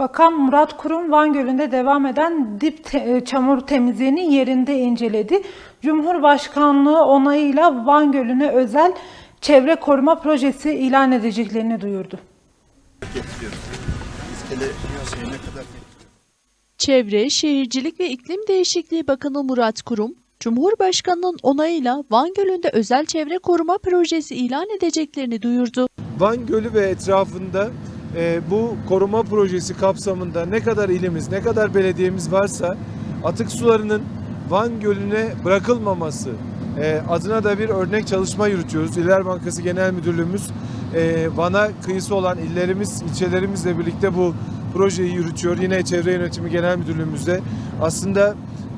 Bakan Murat Kurum Van Gölü'nde devam eden dip te- e, çamur temizliğini yerinde inceledi. Cumhurbaşkanlığı onayıyla Van Gölü'ne özel çevre koruma projesi ilan edeceklerini duyurdu. Çevre, Şehircilik ve İklim Değişikliği Bakanı Murat Kurum, Cumhurbaşkanının onayıyla Van Gölü'nde özel çevre koruma projesi ilan edeceklerini duyurdu. Van Gölü ve etrafında e, bu koruma projesi kapsamında ne kadar ilimiz, ne kadar belediyemiz varsa atık sularının Van Gölü'ne bırakılmaması e, adına da bir örnek çalışma yürütüyoruz. İller Bankası Genel Müdürlüğümüz e, Van'a kıyısı olan illerimiz, ilçelerimizle birlikte bu projeyi yürütüyor. Yine Çevre Yönetimi Genel Müdürlüğümüzde. Aslında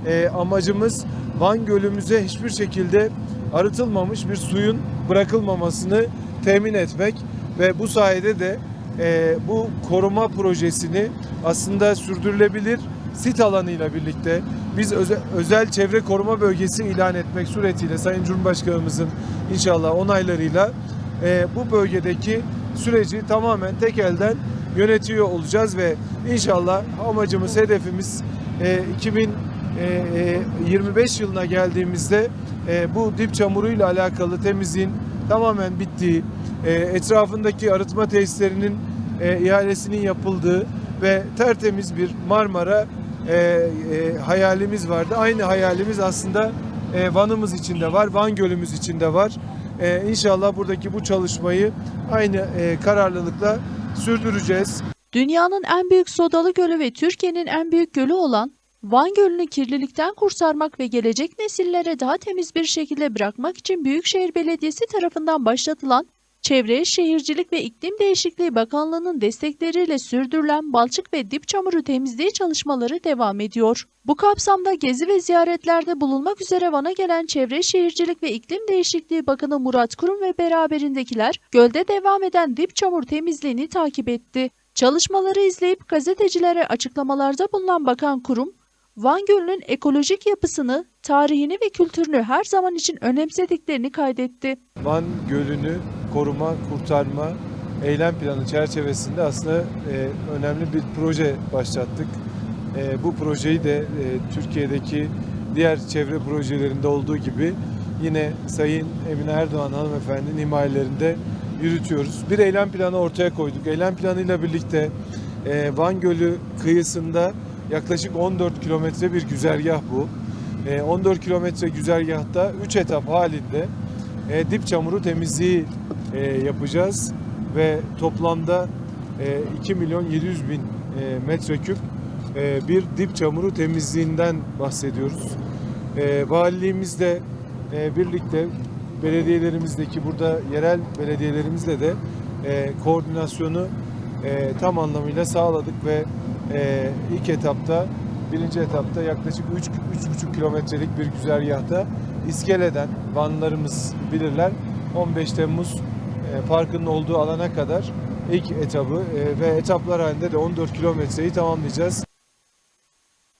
e, amacımız Van Gölü'müze hiçbir şekilde arıtılmamış bir suyun bırakılmamasını temin etmek ve bu sayede de e, bu koruma projesini aslında sürdürülebilir sit alanıyla birlikte biz öze- özel çevre koruma bölgesi ilan etmek suretiyle Sayın Cumhurbaşkanımızın inşallah onaylarıyla e, bu bölgedeki süreci tamamen tek elden yönetiyor olacağız ve inşallah amacımız, hedefimiz e, 2025 yılına geldiğimizde e, bu dip çamuruyla alakalı temizliğin tamamen bittiği, e, etrafındaki arıtma tesislerinin e, ihalesinin yapıldığı ve tertemiz bir Marmara e, e, hayalimiz vardı. Aynı hayalimiz aslında e, Van'ımız içinde var, Van Gölümüz içinde var. E, inşallah buradaki bu çalışmayı aynı e, kararlılıkla sürdüreceğiz. Dünyanın en büyük sodalı gölü ve Türkiye'nin en büyük gölü olan Van Gölü'nü kirlilikten kurtarmak ve gelecek nesillere daha temiz bir şekilde bırakmak için Büyükşehir Belediyesi tarafından başlatılan Çevre, Şehircilik ve İklim Değişikliği Bakanlığı'nın destekleriyle sürdürülen balçık ve dip çamuru temizliği çalışmaları devam ediyor. Bu kapsamda gezi ve ziyaretlerde bulunmak üzere Van'a gelen Çevre, Şehircilik ve İklim Değişikliği Bakanı Murat Kurum ve beraberindekiler gölde devam eden dip çamur temizliğini takip etti. Çalışmaları izleyip gazetecilere açıklamalarda bulunan Bakan Kurum, Van Gölü'nün ekolojik yapısını, tarihini ve kültürünü her zaman için önemsediklerini kaydetti. Van Gölü'nü koruma, kurtarma eylem planı çerçevesinde aslında e, önemli bir proje başlattık. E, bu projeyi de e, Türkiye'deki diğer çevre projelerinde olduğu gibi yine Sayın Emine Erdoğan hanımefendinin himayelerinde yürütüyoruz. Bir eylem planı ortaya koyduk. Eylem planıyla birlikte e, Van Gölü kıyısında yaklaşık 14 kilometre bir güzergah bu. E, 14 kilometre güzergahta 3 etap halinde e, dip çamuru temizliği yapacağız ve toplamda e, 2 milyon 700 bin e, metreküp e, bir dip çamuru temizliğinden bahsediyoruz. E, valiliğimizle e, birlikte belediyelerimizdeki burada yerel belediyelerimizle de e, koordinasyonu e, tam anlamıyla sağladık ve e, ilk etapta birinci etapta yaklaşık 3-3,5 kilometrelik bir güzergahta iskeleden Vanlarımız bilirler 15 Temmuz e, parkının olduğu alana kadar ilk etabı e, ve etaplar halinde de 14 kilometreyi tamamlayacağız.